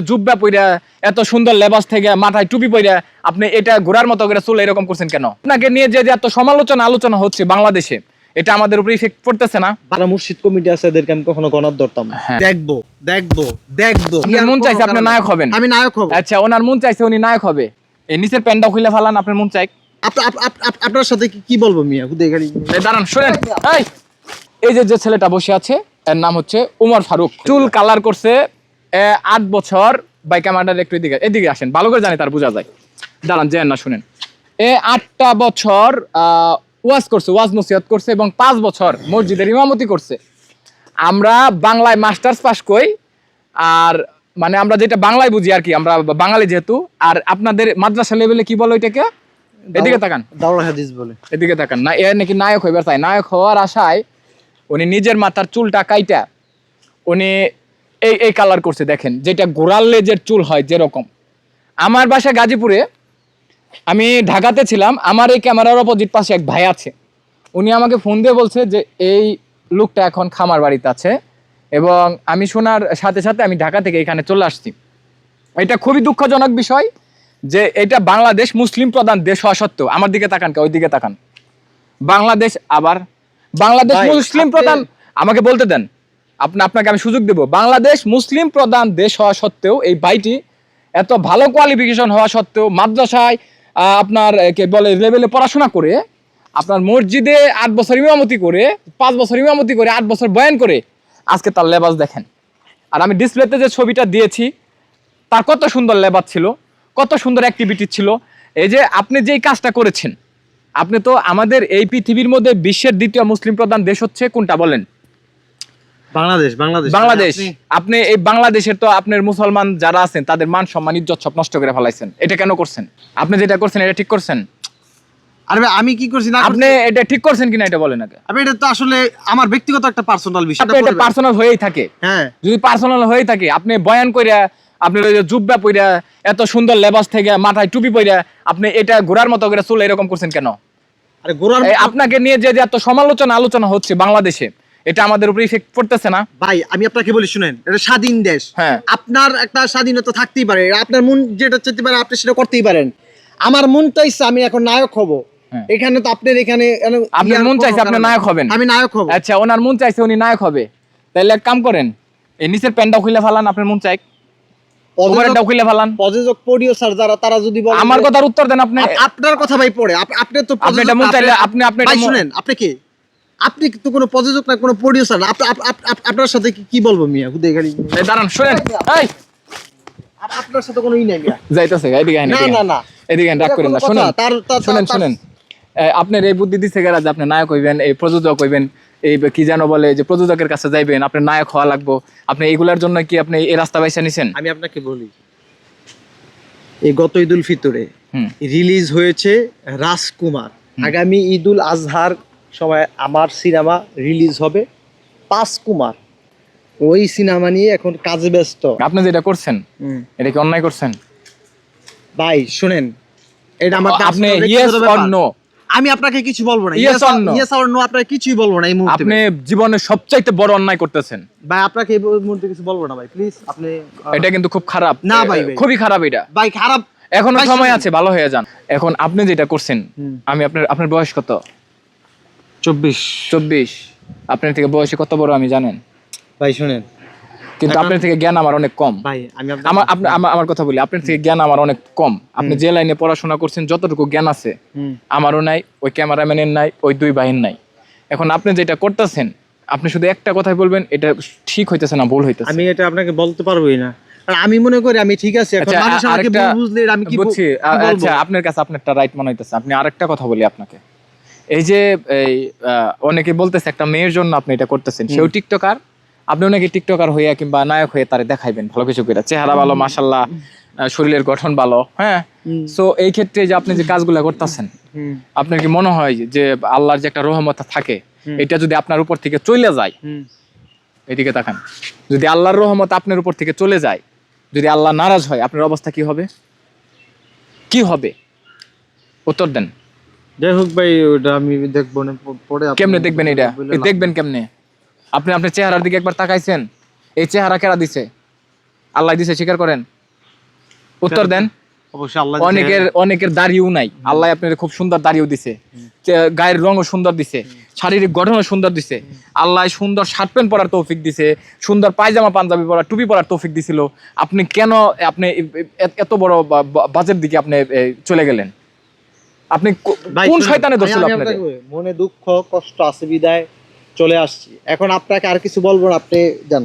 জুব্বা পইরা এত সুন্দর লেবাস থেকে মাথায় টুপি পইরা আপনি এটা ঘোরার মতো করে চলে এরকম করছেন কেন? আপনাকে নিয়ে যে যে এত সমালোচনা আলোচনা হচ্ছে বাংলাদেশে এটা আমাদের উপরে ইফেক্ট পড়তেছে না? যারা মুর্শিদ কমিটি আছে এদেরকে আমি কখনো গণার ধরতাম হ্যাঁ। দেখব দেখব দেখব। আপনার মন চাইছে আপনি নায়ক হবেন? আমি নায়ক হব। আচ্ছা ওনার মন চাইছে উনি নায়ক হবে। এই নিচের প্যান্টটা খুলে ফেলান আপনার মন চাই। আপ- আপ- আপ- আপ- আপনার সাথে কি- কি বলব মিয়া? হুদে গাড়ি। এই দাঁড়ান শুনেন। এই! এই যে যে ছেলেটা বসে আছে এর নাম হচ্ছে উমর ফারুক। চুল কালার করছে আট বছর বাই ক্যামেরার একটু এদিকে এদিকে আসেন ভালো করে জানি তার বোঝা যায়। দাঁড়ান যেন না শুনেন। এ আটটা বছর ওয়াজ করছে ওয়াজ নসিহত করছে এবং পাঁচ বছর মসজিদের ইমামতি করছে। আমরা বাংলায় মাস্টার্স পাস করি আর মানে আমরা যেটা বাংলায় বুঝি আর কি আমরা বাঙালি যেহেতু আর আপনাদের মাদ্রাসা লেভেলে কি বলো এটাকে এদিকে তাকান। হাদিস বলে। এদিকে তাকান। না এ নাকি নায়ক হইবার চাই। নায়ক হওয়ার আশায় উনি নিজের মাথার চুলটা কাইটা উনি এই এই কালার করছে দেখেন যেটা গোড়াল লেজের চুল হয় যেরকম। আমার বাসা গাজীপুরে আমি ঢাকাতে ছিলাম আমার এই ক্যামেরার অপোজিট পাশে এক ভাই আছে। উনি আমাকে ফোন দিয়ে বলছে যে এই লোকটা এখন খামার বাড়িতে আছে এবং আমি শোনার সাথে সাথে আমি ঢাকা থেকে এখানে চলে আসছি। এটা খুবই দুঃখজনক বিষয় যে এটা বাংলাদেশ মুসলিম প্রধান দেশ হওয়া সত্ত্বেও আমার দিকে তাকান কে ওই দিকে তাকান। বাংলাদেশ আবার বাংলাদেশ মুসলিম প্রধান আমাকে বলতে দেন। আপনি, আপনাকে আমি সুযোগ দেব। বাংলাদেশ মুসলিম প্রধান দেশ হওয়া সত্ত্বেও এই ভাইটি এত ভালো কোয়ালিফিকেশন হওয়া সত্ত্বেও মাদ্রাসায় আপনার কে বলে লেভেলে পড়াশোনা করে, আপনার মসজিদে আট বছর ইমামতি করে, পাঁচ বছর ইমামতি করে, আট বছর বয়ান করে, আজকে তার লেবাস দেখেন। আর আমি ডিসপ্লেতে যে ছবিটা দিয়েছি, তার কত সুন্দর লেবার ছিল, কত সুন্দর অ্যাক্টিভিটি ছিল। এই যে আপনি যেই কাজটা করেছেন, আপনি তো আমাদের এই পৃথিবীর মধ্যে বিশ্বের দ্বিতীয় মুসলিম প্রধান দেশ হচ্ছে কোনটা বলেন? বাংলাদেশ বাংলাদেশ। বাংলাদেশ। আপনি- এই বাংলাদেশের তো আপনার মুসলমান যারা আছেন তাদের মান সম্মান ইজ্জত সব নষ্ট করে ফেলাইছেন। এটা কেন করছেন? আপনি যেটা করছেন এটা ঠিক করছেন? আরে আমি কি করছি না আপনি করছি? এটা ঠিক করছেন কিনা এটা বলেন আগে। আমি এটা তো আসলে আমার ব্যক্তিগত একটা পার্সোনাল বিষয় আপনি এটা পার্সোনাল হয়েই থাকে। হ্যাঁ। যদি পার্সোনাল থাকে আপনি বয়ান কইরা আপনার ওই যে জুব্বা পইরা এত সুন্দর লেবাস থেকে মাথায় টুপি পইরা আপনি এটা ঘোরার মতো করে চলে এরকম করছেন কেন? আরে আপনাকে নিয়ে যে যে এত সমালোচনা আলোচনা হচ্ছে বাংলাদেশে এটা আমাদের উপরে ইফেক্ট পড়তেছে না। ভাই আমি আপনাকে বলি শুনেন এটা স্বাধীন দেশ। হ্যাঁ। আপনার একটা স্বাধীনতা থাকতেই পারে আপনার মন যেটা চাইতে পারে আপনি সেটা করতেই পারেন। আমার মন চাইছে আমি এখন নায়ক হব। হ্যাঁ। এখানে তো আপনার এখানে আপনার মন চাইছে আপনি নায়ক হবেন। আমি নায়ক হব। আচ্ছা ওনার মন চাইছে উনি নায়ক হবে। তাহলে এক কাম করেন এই নিচের প্যান্টটা খুলে ফেলান আপনার মন চাই। ওভারেরটা খুলে ফেলান। প্রযোজক প্রডিউসার যারা তারা যদি বলেন আমার কথার উত্তর দেন আপনি। আপনার কথা ভাই পড়ে আপনি তো আপনি মন আপনি আপনি শুনেন আপনি কি? আপনি তো কোনো প্রযোজক না কোনো প্রডিউসার না। আপ- আপ- আপ- আপ- আপনার সাথে কি- বলব মিয়া? হুদে গাড়ি। দাঁড়ান শুনেন। এই। আপনার সাথে কোনো ই নাই মিয়া। যাইতেছে এদিকে না না না। এদিকে রাগ এটা করেন না। শুনেন শুনেন শুনেন। আপনার এই বুদ্ধি দিচ্ছে গেরা যে আপনি নায়ক হইবেন এই প্রযোজক হইবেন এই কি যেন বলে যে প্রযোজকের কাছে যাইবেন আপনি নায়ক হওয়া লাগবো। আপনি এইগুলার জন্য কি আপনি এই রাস্তা বাইসা নিছেন? আমি আপনাকে বলি এই গত ঈদুল ফিতরে হুম। রিলিজ হয়েছে রাজকুমার। আগামী ঈদুল আজহার সময় আমার সিনেমা রিলিজ হবে পাঁচ কুমার। ওই সিনেমা নিয়ে এখন কাজে ব্যস্ত। আপনি যেটা করছেন এটা কি অন্যায় করছেন? ভাই শুনেন এটা আমার আপনি ইয়েস অর নো আমি আপনাকে কিছু বলব না। Yes or no? Yes or no আপনাকে কিছুই বলব না এই মুহূর্তে। আপনি জীবনে সবচাইতে বড় অন্যায় করতেছেন। ভাই আপনাকে এই মুহূর্তে কিছু বলব না ভাই প্লিজ আপনি এটা কিন্তু খুব খারাপ। না ভাই। খুবই খারাপ এটা। ভাই খারাপ এখনও সময় আছে ভালো হয়ে যান। এখন আপনি যেটা করছেন আমি আপনার আপনার বয়স কত? চব্বিশ। চব্বিশ। আপনার থেকে বয়সে কত বড় আমি জানেন? ভাই শুনেন। কিন্তু আপনার থেকে জ্ঞান আমার অনেক কম। ভাই আমি আপনাকে- আমার কথা বলি আপনার থেকে জ্ঞান আমার অনেক কম। আপনি যে লাইনে পড়াশোনা করছেন যতটুকু জ্ঞান আছে আমারও নাই ওই ক্যামেরাম্যানের নাই ওই দুই বাহির নাই। এখন আপনি যেটা করতেছেন আপনি শুধু একটা কথাই বলবেন এটা ঠিক হইতেছে না ভুল হইতেছে। আমি এটা আপনাকে বলতে পারবোই না। আমি মনে করি আমি ঠিক আছি এখন আচ্ছা, মানুষ আমাকে বুঝলে আমি কি বুঝছি? আচ্ছা আপনার কাছে আপনারটা রাইট মনে হইতেছে। আপনি আরেকটা কথা বলি আপনাকে। এই যে এই অনেকে বলতেছে একটা মেয়ের জন্য আপনি এটা করতেছেন। সেও টিকটকার। আপনি নাকি টিকটকার হইয়া কিংবা নায়ক হয়ে তারে দেখাইবেন ভালো কিছু করে চেহারা ভালো মাশাল্লাহ আহ, শরীরের গঠন ভালো হ্যাঁ। সো এই ক্ষেত্রে যে আপনি যে কাজগুলো করতেছেন আপনার কি মনে হয় যে আল্লাহর যে একটা রহমত থাকে এটা যদি আপনার উপর থেকে চলে যায় এদিকে তাকান যদি আল্লাহর রহমত আপনার উপর থেকে চলে যায় যদি আল্লাহ নারাজ হয় আপনার অবস্থা কি হবে? কি হবে? উত্তর দেন। যাই হোক ভাই ওটা আমি দেখব না পরে কেমনে দেখবেন এটা? দেখবেন কেমনে? আপনি আপনার চেহারার দিকে একবার তাকাইছেন এই চেহারা কেরা দিছে? আল্লাহ দিছে স্বীকার করেন? উত্তর দেন। অবশ্যই আল্লাহ অনেকের অনেকের দাড়িও নাই। আল্লাহ আপনার খুব সুন্দর দাড়িও দিছে। গায়ের রঙও সুন্দর দিছে। শারীরিক গঠনও সুন্দর দিছে। আল্লাহ সুন্দর শার্ট প্যান্ট পরার তৌফিক দিছে। সুন্দর পায়জামা পাঞ্জাবি পরা টুপি পরার তৌফিক দিছিল। আপনি কেন আপনি এত বড় বাজের দিকে আপনি চলে গেলেন? আপনি কোন শয়তানে ধরছিল আপনাকে মনে দুঃখ কষ্ট আছে বিদায় চলে আসছি। এখন আপনাকে আর কিছু বলব না আপনি যান।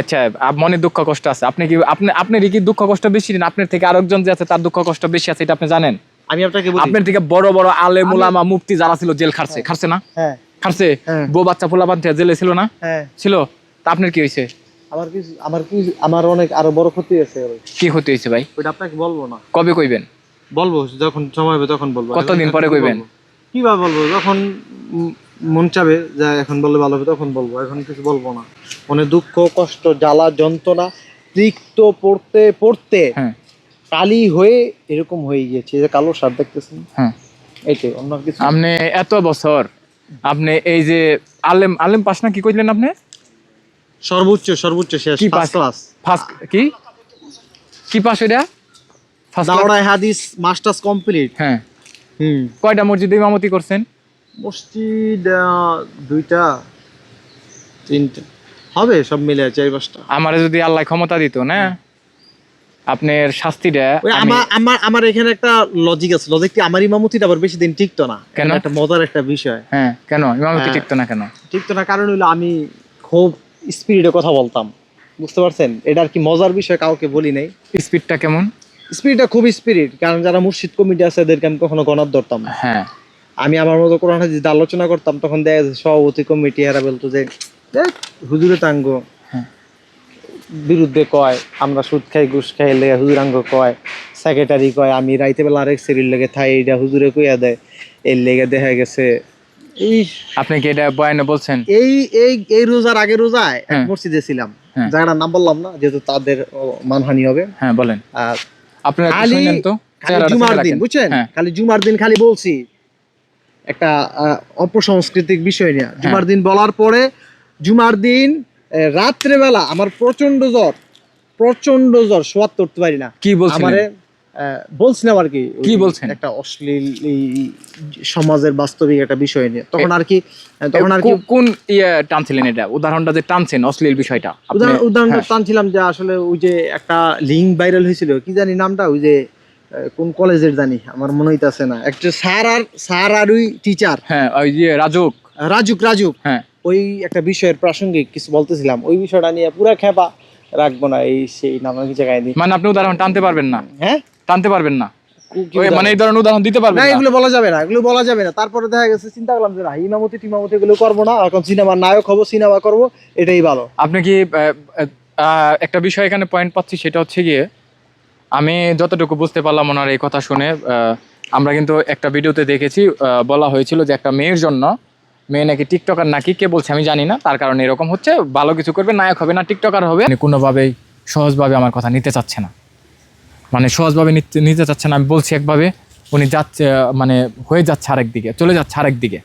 আচ্ছা মনে দুঃখ কষ্ট আছে। আপনি কি আপনি আপনার কি দুঃখ কষ্ট বেশি না? আপনার থেকে আরেকজন যে আছে তার দুঃখ কষ্ট বেশি আছে এটা আপনি জানেন? আমি আপনাকে বলি। আপনার থেকে বড় বড় আলে মুলামা মুফতি যারা ছিল জেল খাটছে। খাটছে না? হ্যাঁ। খাটছে? হ্যাঁ। বউ বাচ্চা পোলা বান্ধে জেলে ছিল না? হ্যাঁ। ছিল? তা আপনার কি হয়েছে? আমার কিছু আমার কি আমার অনেক আরও বড় ক্ষতি আছে কি ক্ষতি হয়েছে ভাই? ওইটা আপনাকে বলব না। কবে কইবেন? বলব যখন সময় হবে তখন বলব। কতদিন পরে কইবেন? কীভাবে বলব? যখন মন চাবে যা এখন বললে ভালো হবে তখন বলব। এখন কিছু বলব না। মনে দুঃখ কষ্ট জ্বালা যন্ত্রণা তিক্ত পড়তে পড়তে হ্যাঁ। কালি হয়ে এরকম হয়ে গিয়েছে যে কালো সার দেখতেছেন। হ্যাঁ। এইটাই অন্য কিছু আপনি এত বছর আপনি এই যে আলেম আলেম পাস না কি কইলেন আপনি? সর্বোচ্চ সর্বোচ্চ শেষ কি ফার্স্ট পাস? ক্লাস ফার্স্ট কি? কি পাস এটা ফার্স্ট হাদিস মাস্টার্স কমপ্লিট। হ্যাঁ। হুম। কয়টা মসজিদে ইমামতি করছেন? মসজিদ দুইটা তিনটা। হবে সব মিলে চার পাঁচটা। আমারে যদি আল্লাহ ক্ষমতা দিত না? আপনার শাস্তিটা আমার আমার আমার এখানে একটা লজিক আছে। লজিকটি আমার ইমামতিটা আবার বেশি দিন টিকতো না। কেন? একটা মজার একটা বিষয়। হ্যাঁ কেন? ইমামতি হ্যাঁ। টিকতো না কেন? টিকতো না কারণ হলো আমি খুব স্পিরিটে কথা বলতাম। বুঝতে পারছেন? এটা আর কি মজার বিষয় কাউকে বলি নাই। স্পিডটা কেমন? স্পিরিটটা খুব স্পিরিট কারণ যারা মুর্শিদ কমিটি আছে এদেরকে আমি কখনো গণার ধরতাম। হ্যাঁ আমি আমার মতো কোরআন হাদিস আলোচনা করতাম তখন দেখা যাচ্ছে সভাপতি কমিটি এরা বলতো যে হুজুরে তাঙ্গ হ্যাঁ। বিরুদ্ধে কয় আমরা সুদ খাই ঘুষ খাই লেগে হুজুরাঙ্গ কয় সেক্রেটারি কয় আমি রাইতে বেলা আরেক সেরির লেগে থাই এটা হুজুরে কইয়া দেয় এর লেগে দেখা গেছে এই আপনি কি এটা বয়ানে বলছেন এই এই এই রোজার আগে রোজায় হ্যাঁ। মসজিদে ছিলাম হ্যাঁ। জায়গাটার নাম বললাম না যেহেতু তাদের মানহানি হবে হ্যাঁ বলেন আর আপনারা খালি শুনেন তো খালি চেহারাটা জুমার দিন বুঝছেন? হ্যাঁ। খালি জুমার দিন খালি বলছি। একটা আহ, অপসংস্কৃতিক বিষয় নিয়ে। হ্যাঁ। জুমার দিন বলার পরে জুমার দিন রাত্রেবেলা আমার প্রচণ্ড জ্বর প্রচণ্ড জ্বর সোয়াদ করতে পারি না। কি আহ, বলছিলাম আর কি কি বলছেন? একটা অশ্লীল এই সমাজের বাস্তবিক একটা বিষয় নিয়ে। তখন আর কি তখন আর কি কোন ইয়ে টানছিলেন এটা? উদাহরণটা যে টানছেন অশ্লীল বিষয়টা? উদাহরণটা হ্যাঁ। টানছিলাম যে আসলে ওই যে একটা লিঙ্ক ভাইরাল হয়েছিল কি জানি নামটা? ওই যে কোন কলেজের জানি আমার মনে হইতাছে না। একটা স্যার আর স্যার আর ওই টিচার হ্যাঁ ওই যে রাজুক। রাজুক রাজুক। হ্যাঁ। ওই একটা বিষয়ের প্রাসঙ্গিক কিছু বলতেছিলাম। ওই বিষয়টা নিয়ে পুরা খেপা রাখব না এই সেই নানান কি জায়গায় মানে আপনি উদাহরণ টানতে পারবেন না? হ্যাঁ? টানতে পারবেন না? মানে এই ধরনের উদাহরণ দিতে পারবেন না এগুলো বলা যাবে না এগুলো বলা যাবে না। তারপরে দেখা গেছে চিন্তা করলাম যে না ইমামতি টিমামতি এগুলো করব না এখন সিনেমার নায়ক হব সিনেমা করব এটাই ভালো। আপনি কি একটা বিষয় এখানে পয়েন্ট পাচ্ছি সেটা হচ্ছে গিয়ে আমি যতটুকু বুঝতে পারলাম ওনার এই কথা শুনে আমরা কিন্তু একটা ভিডিওতে দেখেছি বলা হয়েছিল যে একটা মেয়ের জন্য মেয়ে নাকি টিকটকার নাকি কে বলছে আমি জানি না তার কারণে এরকম হচ্ছে ভালো কিছু করবে নায়ক হবে না টিকটকার হবে। কোনোভাবেই সহজভাবে আমার কথা নিতে চাচ্ছে না। মানে সহজভাবে নিতে নিতে চাচ্ছে না। আমি বলছি একভাবে উনি যাচ্ছে মানে হয়ে যাচ্ছে আরেক দিকে চলে যাচ্ছে আরেক দিকে।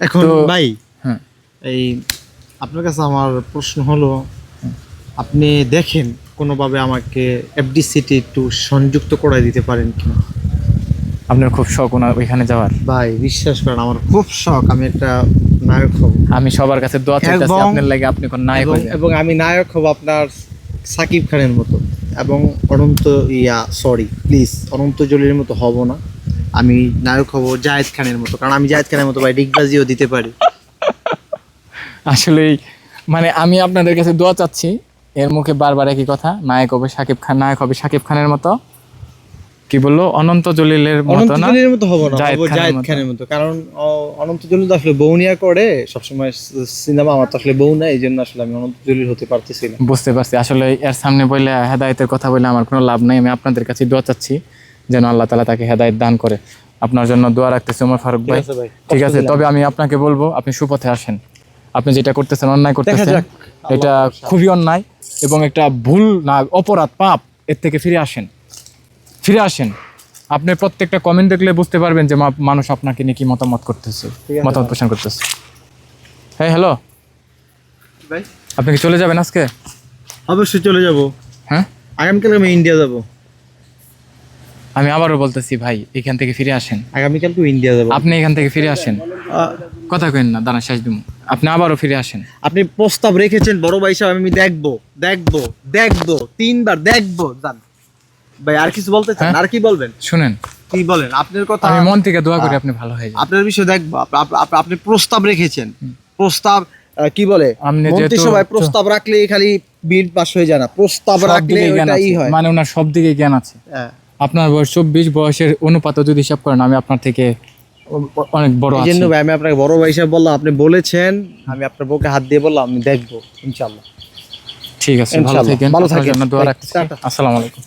এখন ভাই হ্যাঁ। এই আপনার কাছে আমার প্রশ্ন হলো আপনি দেখেন কোনোভাবে আমাকে এফডিসিটি একটু সংযুক্ত করে দিতে পারেন কিনা? আপনার খুব শখ ওনার ওইখানে যাওয়ার? ভাই বিশ্বাস করেন আমার খুব শখ আমি একটা নায়ক হব। আমি সবার কাছে দোয়া চাইতেছি আপনার লাগে আপনি কোন নায়ক এবং আমি নায়ক হব আপনার সাকিব খানের মতো। এবং অনন্ত, ইয়া সরি প্লিজ অনন্ত জলির মতো হব না। আমি নায়ক হব জায়েদ খানের মতো, কারণ আমি জায়েদ খানের মতো ভাই, ডিগবাজিও দিতে পারি। আসলেই মানে আমি আপনাদের কাছে দোয়া চাচ্ছি, এর মুখে বারবার একই কথা, নায়ক হবে সাকিব খান, নায়ক হবে সাকিব খানের মতো। কি বলল? অনন্ত জলিলের মতো না? জলিলের মতো হব না জায়েদ খানের মতো। কারণ অনন্ত জলিল তো আসলে বউনিয়া করে সবসময় সিনেমা আমার তো আসলে বউ না এই জন্য আসলে আমি অনন্ত জলিল হতে পারতেছি না। বুঝতে পারছি। আসলে এর সামনে বলে হেদায়েতের কথা বলে আমার কোনো লাভ নাই। আমি আপনাদের কাছে দোয়া চাচ্ছি যেন আল্লাহ তালা তাকে হেদায়েত দান করে। আপনার জন্য দোয়া রাখতেছি ওমর ফারুক ভাই। ঠিক আছে তবে আমি আপনাকে বলব আপনি সুপথে আসেন। আপনি যেটা করতেছেন অন্যায় করতেছেন এটা খুবই অন্যায় এবং একটা ভুল না অপরাধ পাপ এর থেকে ফিরে আসেন। ফিরে আসেন। আপনি প্রত্যেকটা কমেন্ট দেখলে বুঝতে পারবেন যে মানুষ আপনাকে নিয়ে কি মতামত করতেছে মতামত পোষণ করতেছে। হ্যাঁ হ্যালো ভাই। আপনি কি চলে যাবেন আজকে? অবশ্যই চলে যাব। হ্যাঁ? আগামীকাল আমি ইন্ডিয়া যাব। আমি আবারও বলতেছি ভাই এখান থেকে ফিরে আসেন। আগামীকালকে ইন্ডিয়া যাব। আপনি এখান থেকে ফিরে আসেন। কথা কেন না দাঁড়া শেষ দিম। আপনি আবারও ফিরে আসেন। আপনি প্রস্তাব রেখেছেন বড় ভাই সাহেব আমি দেখব দেখব দেখব তিনবার দেখব জান। ভাই আর কিছু বলতে চান? হ্যাঁ? আর কি বলবেন? শুনেন। কি বলেন? আপনার কথা আমি মন থেকে দোয়া করি আপনি ভালো হয়ে যান। আপনার বিষয়ে দেখব। আপনি প্রস্তাব রেখেছেন। প্রস্তাব কি বলে? মন্ত্রিসভায় প্রস্তাব রাখলে খালি বিল পাস হয়ে যায় না। প্রস্তাব রাখলে আছে। হয়। মানে ওনার সব দিকে জ্ঞান আছে। হ্যাঁ। আপনার বয়স চব্বিশ বয়সের অনুপাত যদি হিসাব করেন আমি আপনার থেকে অনেক বড় এই জন্য ভাই আমি আপনাকে বড় ভাই হিসাবে বললাম। আপনি বলেছেন আমি আপনার বউকে হাত দিয়ে বললাম আমি দেখব ইনশাল্লাহ ঠিক আছে ভালো থাকেন। ভালো থাকেন। দোয়া আসসালামু আলাইকুম।